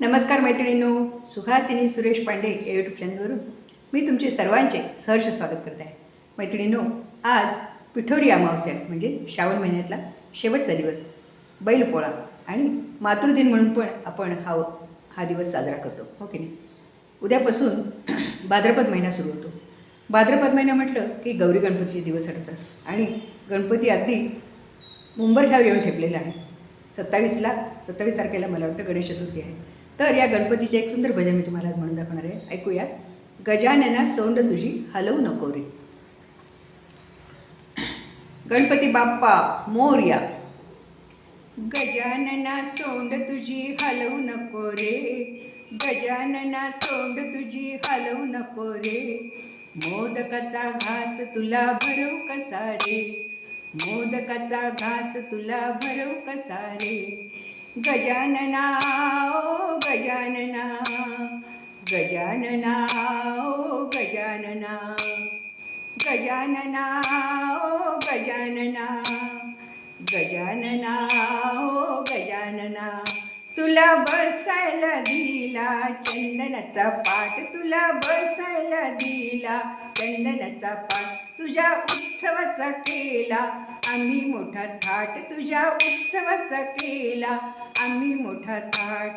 नमस्कार मैत्रिणींनो सुहासिनी सुरेश पांडे या यूट्यूब चॅनलवरून मी तुमचे सर्वांचे सहर्ष स्वागत करत आहे. मैत्रिणींनो आज पिठोरी अमावस्या म्हणजे श्रावण महिन्यातला शेवटचा दिवस बैलपोळा आणि मातृदिन म्हणून पण आपण हा हा दिवस साजरा करतो हो की नाही? उद्यापासून भाद्रपद महिना सुरू होतो. भाद्रपद महिना म्हटलं की गौरी गणपतीचे दिवस आठवतात आणि गणपती अगदी मुंबरठ्यावर येऊन ठेपलेला आहे. सत्तावीसला सत्तावीस तारखेला मला वाटतं गणेश चतुर्थी आहे. तर या गणपतीचे एक सुंदर भजन मी तुम्हाला आज म्हणून दाखवणार आहे. ऐकूया. गजानना सोंड तुझी हलवू नको रे. गणपती बाप्पा मोर्या गजानना सोंड तुझी हलवू नको रे. गजानना सोंड तुझी हलवू नको रे. मोदकाचा घास तुला भरव कसा रे? मोदकाचा घास तुला भरव कसा रे? गजानना ओ गजानना गजानना ओ गजानना गजानना ओ गजानना गजानना ओ गजानना तुला बसायला दिला चंदनाचा पाठ तुला बसायला दिला चंदनाचा पाठ तुझ्या उत्सवाचा केला. आम्ही मोठा थाट तुझ्या उत्सवाचा केला. आम्ही मोठा थाट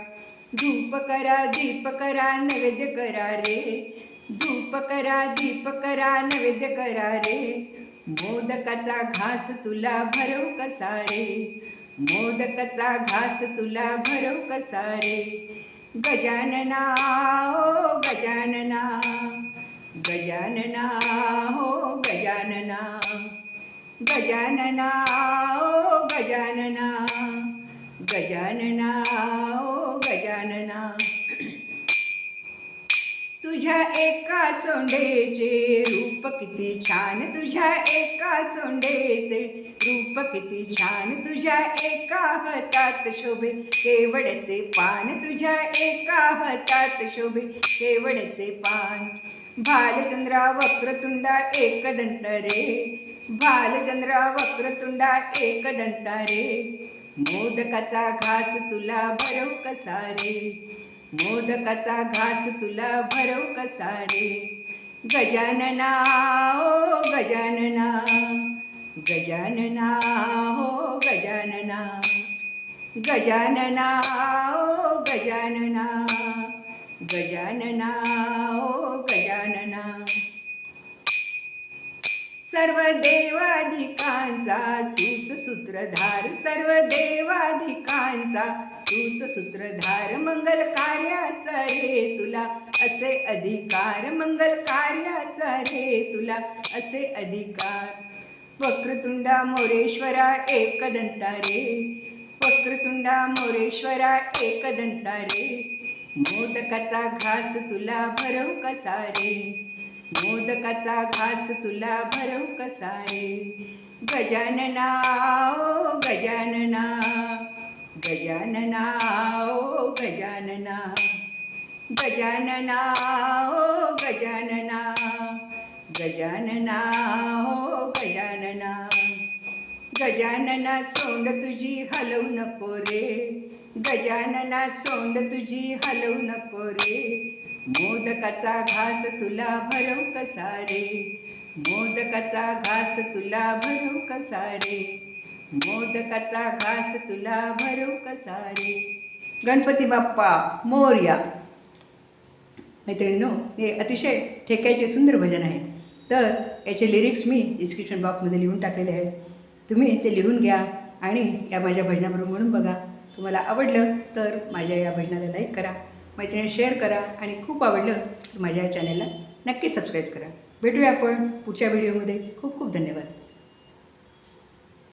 धूप करा दीप करा नैवेद्य करा रे. धूप करा दीप करा नैवेद्य करा रे. मोदकाचा घास तुला भरव कसा रे. मोदकचा घास तुला भरव कसा रे गजानना ओ गजानना गजानना हो गजानना. गजानना ओ गजानना गजानना एका सोंडेचे रूप किती छान तुझ्या एका सोंडेचे रूप किती छान तुझ्या एका हातात शोभे केवडचे पान तुझ्या एका हातात शोभे केवडचे पान. भालचंद्रा वक्रतुंडा एकदंत रे भालचंद्रा वक्रतुंडा एकदंत रे मोदकाचा घास तुला भरव कसा रे? मोदकाचा घास तुला भरव कसा रे गजानना ओ गजानना गजानना हो गजानना. गजानना ओ गजानना गजानना ओ गजानना. सर्व देवाधिकांचा तूच सूत्रधार. सर्व देवाधिकांचा तूच सूत्रधार मंगल कार्याचा रे तुला. असे अधिकार मंगल कार्याचा रे तुला. असे अधिकार. वक्रतुंडा मोरेश्वरा एकदंता रे. वक्रतुंडा मोरेश्वरा एकदंता रे. मोदकाचा घास तुला भरव कसा रे? मोदकाचा घास तुला भरव कसा रे? गजानना ओ गजानना. गजानना ओ गजानना गजानना ओ गजानना गजानना ओ गजानना गजानना सोंड तुझी हलवू नको रे गजानना सोंड तुझी हलवू नको रे मोदकाचा घास तुला भरव कसा रे मोदकाचा घास तुला भरव कसा रे मोदकाचा घास तुला भरू कसा रे गणपती बाप्पा मोर्या. मैत्रिणीनो हे अतिशय ठेक्याचे सुंदर भजन आहे. तर याचे लिरिक्स मी डिस्क्रिप्शन बॉक्समध्ये लिहून टाकलेले आहेत. तुम्ही ते लिहून घ्या आणि या माझ्या भजनाबरोबर म्हणून बघा. तुम्हाला आवडलं तर माझ्या या भजनाला लाईक करा. मैत्रिणी शेअर करा आणि खूप आवडलं तर माझ्या चॅनलला नक्की सबस्क्राईब करा. भेटूया आपण पुढच्या व्हिडिओमध्ये खूप खूप धन्यवाद.